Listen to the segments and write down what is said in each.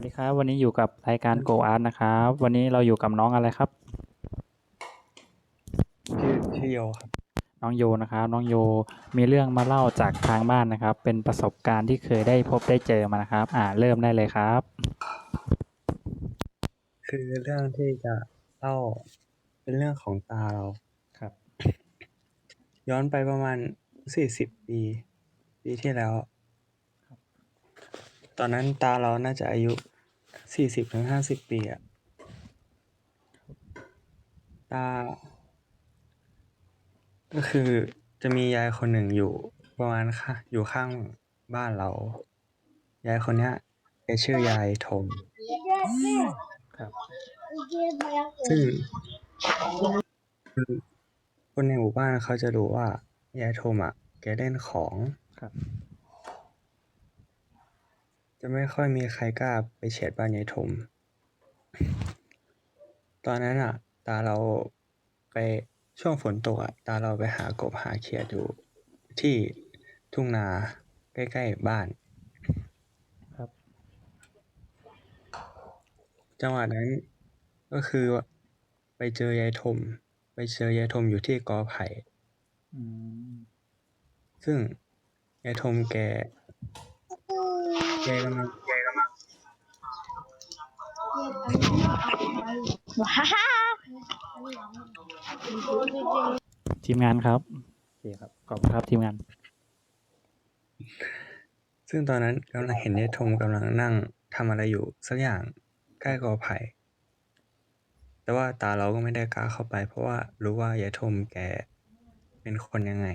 วัสดีครับวันนี้อยู่กับรายการ Go Art นะครับวันนี้เราอยู่กับน้องอะไรครับ ชื่อชื่อโยครับน้องโยนะครับ น้องโยมีเรื่องมาเล่าจากทางบ้านนะครับ เป็นประสบการณ์ที่เคยได้พบได้เจอมานะครับ อ่าเริ่มได้เลยครับ คือเรื่องที่จะเล่าเป็นเรื่องของตาเราครับ ย้อนไปประมาณสี่สิบปี ปีที่แล้ว ตอนนั้นตาเราน่าจะอายุสี่สิบถึงห้าสิบปีอะตา ก็คือจะมียายคนหนึ่งอยู่ประมาณค่ะ อยู่ข้างบ้านเรา ยายคนเนี้ยแกชื่อยายทมครับ ซึ่งคนในหมู่บ้านเขาจะรู้ว่ายายโทมอะ แกเล่นของครับ จะไม่ค่อยมีใครกล้าไปเฉียดบ้านยายโทมตอนนั้นอะ ตาเราไปช่วงฝนตกอะ ตาเราไปหากบหาเขียดอยู่ที่ทุ่งนาใกล้ๆบ้าน ครับ จังหวะนั้นก็คือไปเจอยายทมไปเจอยายทมอยู่ที่กอไผ่ อืม ซึ่งยายทมแก แกกำลังแกกำลังทีมงานครับโอเคครับขอบคุณครับทีมงาน ซึ่งตอนนั้นกำลังเห็นยายทมกำลังนั่งทำอะไรอยู่สักอย่างใกล้กอไผ่แต่ว่าตาเราก็ไม่ได้กล้าเข้าไป เพราะว่ารู้ว่ายายทมแกเป็นคนยังไง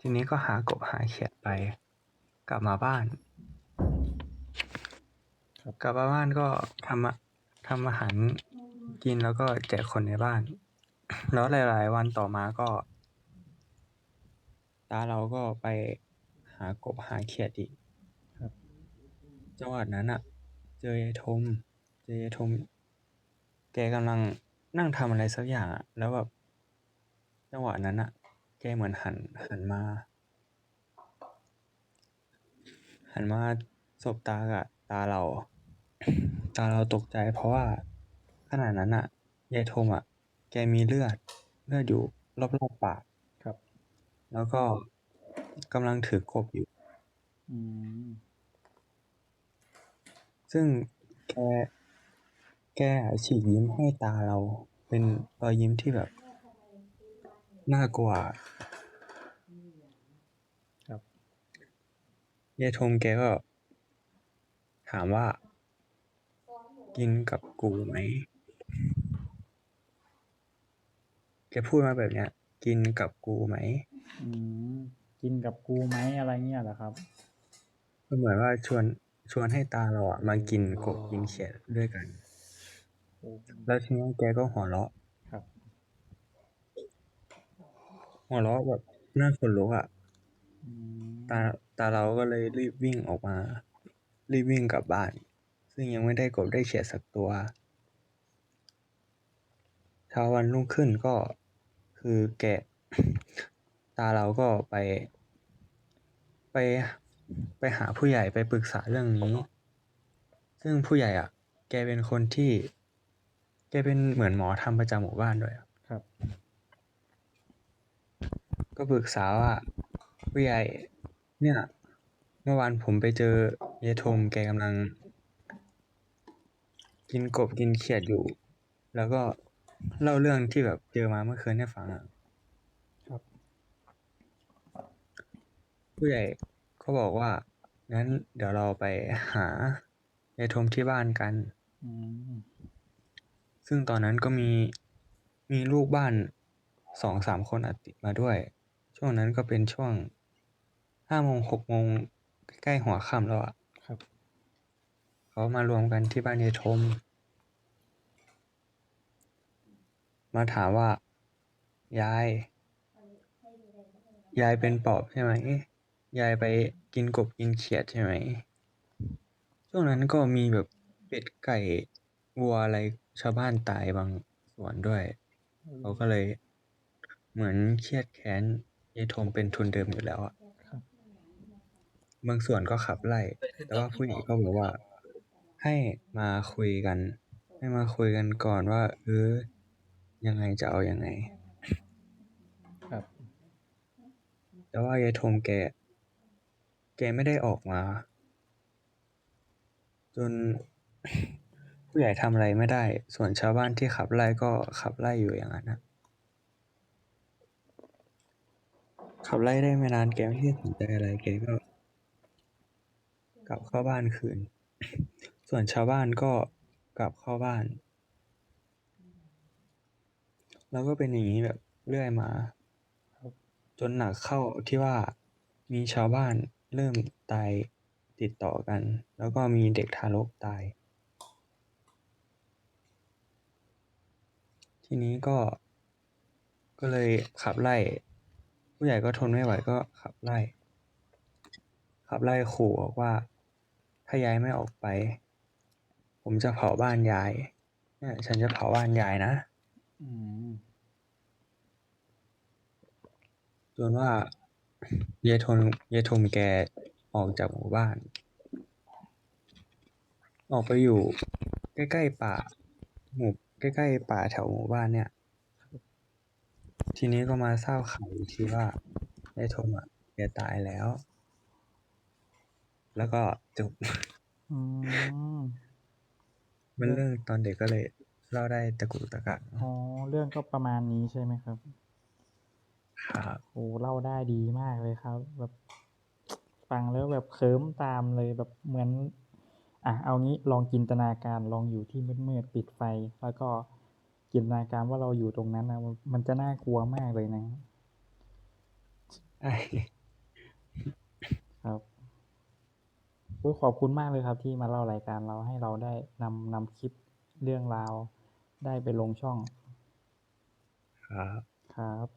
ทีนี้ก็หากบหาเขียดไป กลับมาบ้านครับกลับมาบ้านก็ทำอะทำอาหารกินแล้วก็แจกคนในบ้าน แล้วหลาย ๆ วันต่อมาก็ ตาเราก็ไปหากบหาเขียดอีกครับจังหวัดนั้นอะเจอยายทม เจอยายทม แกกำลังนั่งทำอะไรสักอย่างอะแล้วแบบจังหวะนั้นอะแกเหมือนหันหันมา หันมาสบตากับตาเรา ตาเราตกใจเพราะว่าขณะนั้นอะยายทมอะแกมีเลือดเลือดอยู่รอบๆปากครับ แล้วก็กำลังถือกบอยู่ อืม ซึ่งแกแกอะฉีกยิ้มให้ตาเราเป็นรอยยิ้มที่แบบ น่ากลัว ครับ ยายทมแกก็ ถามว่า กินกับกูไหม แกพูดมาแบบเนี้ย กินกับกูไหม อืมกินกับกูไหมอะไรเงี้ยเหรอครับ ก็เหมือนว่าชวนชวนให้ตาเราอะมากินกบกินเขียดด้วยกันโอ้แล้วทีนี้แกก็หัวเราะครับ หัวเราะแบบน่าขนลุกอะ อืม ตาตาเราก็เลยรีบวิ่งออกมา รีบวิ่งกลับบ้าน ซึ่งยังไม่ได้กบได้เขียดสักตัวเช้าวันรุ่งขึ้นก็คือแกะ ตาเราก็ไป ไปไปหาผู้ใหญ่ไปปรึกษาเรื่องนี้ ซึ่งผู้ใหญ่อะ แกเป็นคนที่ แกเป็นเหมือนหมอทำประจำหมู่บ้านด้วยอะครับ ก็ปรึกษาว่าผู้ใหญ่ เนี่ย เมื่อวานผมไปเจอยายทมแกกำลัง กินกบกินเขียดอยู่ แล้วก็เล่าเรื่องที่แบบเจอมาเมื่อคืนให้ฟังอะครับ ผู้ใหญ่ก็บอกว่างั้นเดี๋ยวเราไปหายายทมที่บ้านกัน อืมซึ่งตอนนั้นก็มีมีลูกบ้านสองสามคนอัดติดมาด้วย ช่วงนั้นก็เป็นช่วง ห้าโมงหกโมงใกล้หัวค่ำแล้วอะครับ เขามารวมกันที่บ้านยายทม มาถามว่า ยาย ยายเป็นปอบใช่ไหม ยายไปกินกบกินเขียดใช่ไหม ช่วงนั้นก็มีแบบเป็ดไก่วัวอะไรชาวบ้านตายบางส่วนด้วย เขาก็เลยเหมือนเครียดแค้นยายทมเป็นทุนเดิมอยู่แล้วอะครั บบางส่วนก็ขับไล่ แต่ว่าผู้ใหญ่ก็บอกว่า ให้มาคุยกัน ให้มาคุยกันก่อนว่า เออ ยังไงจะเอายังไง ครับ แต่ว่ายายธมแก แกไม่ได้ออกมา จน ผู้ใหญ่ทำอะไรไม่ได้ ส่วนชาวบ้านที่ขับไล่ก็ขับไล่อยู่อย่างนั้นนะขับไล่ได้ไม่นานแกไม่ได้สนใจอะไรแกก็กลับ เข้าบ้านคืน ส่วนชาวบ้านก็กลับเข้าบ้าน แล้วก็เป็นอย่างนี้แบบเรื่อยมา จนหนักเข้าที่ว่ามีชาวบ้านเริ่มตายติดต่อกัน แล้วก็มีเด็กทารกตาย ทีนี้ก็ ก็เลยขับไล่ ผู้ใหญ่ก็ทนไม่ไหวก็ขับไล่ขับไล่ขู่บอกว่า ถ้ายายไม่ออกไป ผมจะเผาบ้านยาย เนี่ย ฉันจะเผาบ้านยายนะจนว่ายายทนยายทมแกออกจากหมู่บ้าน ออกไปอยู่ ใกล้ๆป่า หมู่ใกล้ๆป่าแถวหมู่บ้านเนี่ย ทีนี้ก็มาทราบข่าวอีกทีว่ายายทมอะแกตายแล้ว แล้วก็จบอืมมันเรื่องตอนเด็กก็เลยเล่าได้ตะกุกตะกักอ๋อ เรื่องก็ประมาณนี้ใช่ไหมครับ ครับ โอ้เล่าได้ดีมากเลยครับ แบบฟังแล้วแบบเคิมตามเลยแบบเหมือน อะเอางี้ลองจินตนาการลองอยู่ที่มืดๆปิดไฟ แล้วก็จินตนาการว่าเราอยู่ตรงนั้นนะมันจะน่ากลัวมากเลยนะ ไอ้ ครับ โอ้ยขอบคุณมากเลยครับที่มาเล่ารายการเราให้เราได้นำนำคลิปเรื่องราวได้ไปลงช่องครับ ครับ